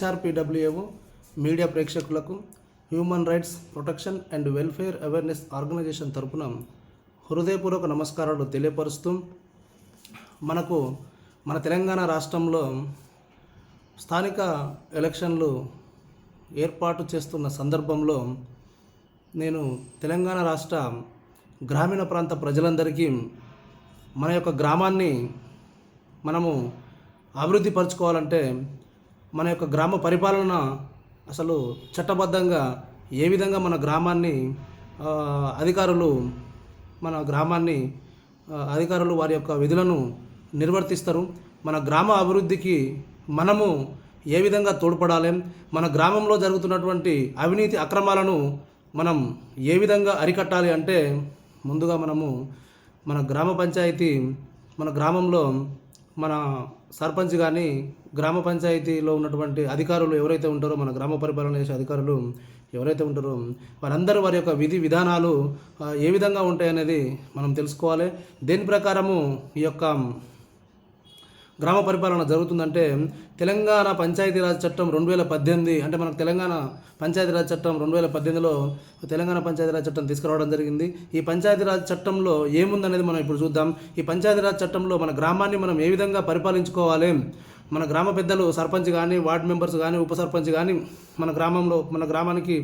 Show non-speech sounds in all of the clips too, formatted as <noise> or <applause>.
హెచ్ఆర్పిడబ్ల్యూఏఓ media ప్రేక్షకులకు human rights protection and welfare awareness organisation తరపున హృదయపూర్వక నమస్కారాలు తెలియపరుస్తూ మనకు మన తెలంగాణ రాష్ట్రంలో స్థానిక ఎలక్షన్లు ఏర్పాటు చేస్తున్న సందర్భంలో నేను తెలంగాణ రాష్ట్ర గ్రామీణ ప్రాంత ప్రజలందరికీ మన యొక్క గ్రామాన్ని మనము అభివృద్ధి పరచుకోవాలంటే మన యొక్క గ్రామ పరిపాలన అసలు చట్టబద్ధంగా ఏ విధంగా మన గ్రామాన్ని అధికారులు మన గ్రామాన్ని అధికారులు వారి యొక్క విధులను నిర్వర్తిస్తారు. మన గ్రామ అభివృద్ధికి మనము ఏ విధంగా తోడ్పడాలి? మన గ్రామంలో జరుగుతున్నటువంటి అవినీతి అక్రమాలను మనం ఏ విధంగా అరికట్టాలి అంటే ముందుగా మనము మన గ్రామ పంచాయతీ మన గ్రామంలో మన సర్పంచ్ కానీ గ్రామ పంచాయతీలో ఉన్నటువంటి అధికారులు ఎవరైతే ఉంటారో మన గ్రామ పరిపాలన చేసే అధికారులు ఎవరైతే ఉంటారో వారందరూ వారి యొక్క విధి విధానాలు ఏ విధంగా ఉంటాయనేది మనం తెలుసుకోవాలి. దేని ప్రకారము ఈ యొక్క గ్రామ పరిపాలన జరుగుతుందంటే తెలంగాణ పంచాయతీరాజ్ చట్టం రెండు వేల పద్దెనిమిది అంటే మనకు తెలంగాణ పంచాయతీరాజ్ చట్టం రెండు వేల పద్దెనిమిదిలో తెలంగాణ పంచాయతీరాజ్ చట్టం తీసుకురావడం జరిగింది. ఈ పంచాయతీరాజ్ చట్టంలో ఏముందనేది మనం ఇప్పుడు చూద్దాం. ఈ పంచాయతీరాజ్ చట్టంలో మన గ్రామాన్ని మనం ఏ విధంగా పరిపాలించుకోవాలి? మన గ్రామ పెద్దలు సర్పంచ్ కానీ వార్డు మెంబర్స్ కానీ ఉప సర్పంచ్ కానీ మన గ్రామంలో మన గ్రామానికి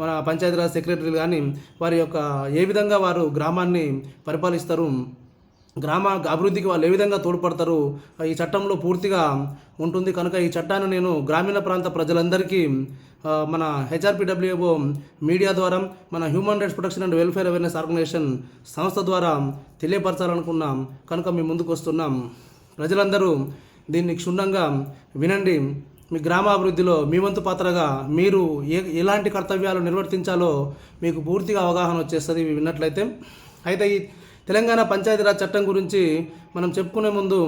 మన పంచాయతీరాజ్ సెక్రటరీలు కానీ వారి యొక్క ఏ విధంగా వారు గ్రామాన్ని పరిపాలిస్తారు? గ్రామ అభివృద్ధికి వాళ్ళు ఏ విధంగా తోడ్పడతారు? ఈ చట్టంలో పూర్తిగా ఉంటుంది కనుక ఈ చట్టాన్ని నేను గ్రామీణ ప్రాంత ప్రజలందరికీ మన హెచ్ఆర్పిడబ్ల్యూఓ మీడియా ద్వారా మన human rights protection and welfare awareness organisation సంస్థ ద్వారా తెలియపరచాలనుకున్నాం కనుక మేము ముందుకు వస్తున్నాం. ప్రజలందరూ దీన్ని క్షుణ్ణంగా వినండి. మీ గ్రామాభివృద్ధిలో మీ వంతు పాత్రగా మీరు ఏ ఎలాంటి కర్తవ్యాలు నిర్వర్తించాలో మీకు పూర్తిగా అవగాహన వచ్చేస్తుంది. విన్నట్లయితే అయితే ఈ తెలంగాణ పంచాయతీరాజ్ చట్టం గురించి మనం చెప్పుకునే ముందు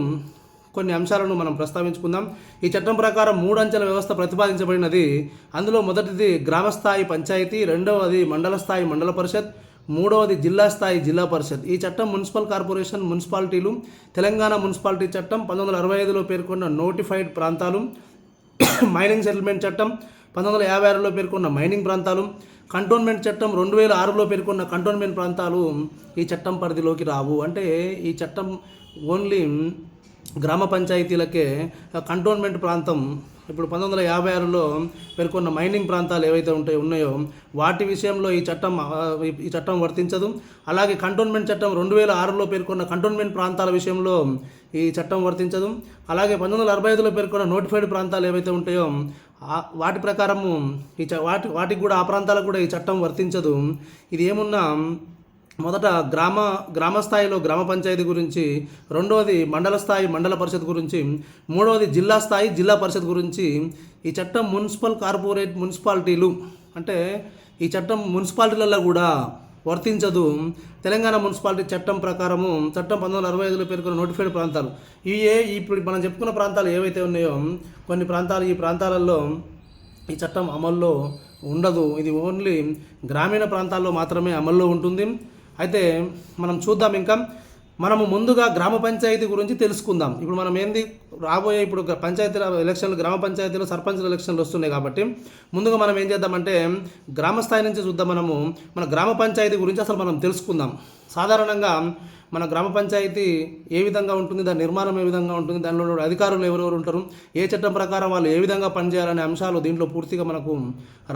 కొన్ని అంశాలను మనం ప్రస్తావించుకుందాం. ఈ చట్టం ప్రకారం మూడు అంచెల వ్యవస్థ ప్రతిపాదించబడినది. అందులో మొదటిది గ్రామస్థాయి పంచాయతీ రెండవది మండల స్థాయి మండల పరిషత్ మూడవది జిల్లా స్థాయి జిల్లా పరిషత్. ఈ చట్టం మున్సిపల్ కార్పొరేషన్ మున్సిపాలిటీలు తెలంగాణ మున్సిపాలిటీ చట్టం పంతొమ్మిది వందల అరవై ఐదులో పేర్కొన్న నోటిఫైడ్ ప్రాంతాలు <coughs> మైనింగ్ సెటిల్మెంట్ చట్టం పంతొమ్మిది వందల యాభై ఆరులో పేర్కొన్న మైనింగ్ ప్రాంతాలు కంటోన్మెంట్ చట్టం రెండు వేల ఆరులో పేర్కొన్న కంటోన్మెంట్ ప్రాంతాలు ఈ చట్టం పరిధిలోకి రావు. అంటే ఈ చట్టం ఓన్లీ గ్రామ పంచాయతీలకే కంటోన్మెంట్ ప్రాంతం. ఇప్పుడు పంతొమ్మిది వందల యాభై ఆరులో పేర్కొన్న మైనింగ్ ప్రాంతాలు ఏవైతే ఉంటాయో ఉన్నాయో వాటి విషయంలో ఈ చట్టం ఈ- చట్టం వర్తించదు. అలాగే కంటోన్మెంట్ చట్టం రెండు వేల ఆరులో పేర్కొన్న కంటోన్మెంట్ ప్రాంతాల విషయంలో ఈ చట్టం వర్తించదు. అలాగే పంతొమ్మిది వందల అరవై ఐదులో పేర్కొన్న నోటిఫైడ్ ప్రాంతాలు ఏవైతే ఉంటాయో వాటి ప్రకారము ఈ చ- వాటి వాటికి కూడా ఆ ప్రాంతాలకు కూడా ఈ చట్టం వర్తించదు. ఇది ఏమున్నా మొదట గ్రామ గ్రామ స్థాయిలో గ్రామ పంచాయతీ గురించి రెండవది మండల స్థాయి మండల పరిషత్ గురించి మూడవది జిల్లా స్థాయి జిల్లా పరిషత్ గురించి ఈ చట్టం మున్సిపల్ కార్పొరేట్ మున్సిపాలిటీలు అంటే ఈ చట్టం మున్సిపాలిటీలలో కూడా వర్తించదు. తెలంగాణ మున్సిపాలిటీ చట్టం ప్రకారము చట్టం పంతొమ్మిది వందల అరవై ఐదులో పేర్కొన్న నోటిఫైడ్ ప్రాంతాలు. ఇవే ఇప్పుడు మనం చెప్పుకున్న ప్రాంతాలు ఏవైతే ఉన్నాయో కొన్ని ప్రాంతాలు ఈ ప్రాంతాలలో ఈ చట్టం అమల్లో ఉండదు. ఇది ఓన్లీ గ్రామీణ ప్రాంతాల్లో మాత్రమే అమల్లో ఉంటుంది. అయితే మనం చూద్దాం ఇంకా. మనము ముందుగా గ్రామ పంచాయతీ గురించి తెలుసుకుందాం. ఇప్పుడు మనం ఏంది? రాబోయే ఇప్పుడు పంచాయతీ ఎలక్షన్లు గ్రామ పంచాయతీలో సర్పంచుల ఎలక్షన్లు వస్తున్నాయి కాబట్టి ముందుగా మనం ఏం చేద్దామంటే గ్రామ స్థాయి నుంచి చూద్దాం మనము. మన గ్రామ పంచాయతీ గురించి అసలు మనం తెలుసుకుందాం. సాధారణంగా మన గ్రామ పంచాయతీ ఏ విధంగా ఉంటుంది దాని నిర్మాణం ఏ విధంగా ఉంటుంది దానిలో అధికారులు ఎవరెవరు ఉంటారు ఏ చట్టం ప్రకారం వాళ్ళు ఏ విధంగా పనిచేయాలనే అంశాలు దీంట్లో పూర్తిగా మనకు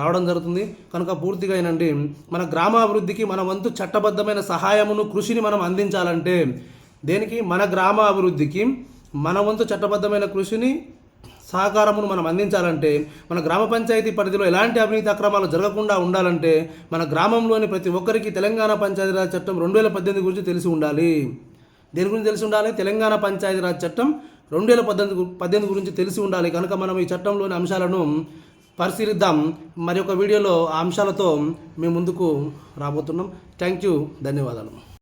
రావడం జరుగుతుంది. కనుక పూర్తిగా ఏనండి మన గ్రామాభివృద్ధికి మన వంతు చట్టబద్ధమైన సహాయమును కృషిని మనం అందించాలంటే దేనికి? మన గ్రామ అభివృద్ధికి మన వంతు చట్టబద్ధమైన కృషిని సహకారమును మనం అందించాలంటే మన గ్రామ పంచాయతీ పరిధిలో ఎలాంటి అవినీతి అక్రమాలు జరగకుండా ఉండాలంటే మన గ్రామంలోని ప్రతి ఒక్కరికి తెలంగాణ పంచాయతీరాజ్ చట్టం రెండు వేల పద్దెనిమిది గురించి తెలిసి ఉండాలి. దేని గురించి తెలిసి ఉండాలి? తెలంగాణ పంచాయతీరాజ్ చట్టం రెండు వేల పద్దెనిమిది పద్దెనిమిది గురించి తెలిసి ఉండాలి. కనుక మనం ఈ చట్టంలోని అంశాలను పరిశీలిద్దాం. మరి ఒక వీడియోలో ఆ అంశాలతో మేము ముందుకు రాబోతున్నాం. Thank you. ధన్యవాదాలు.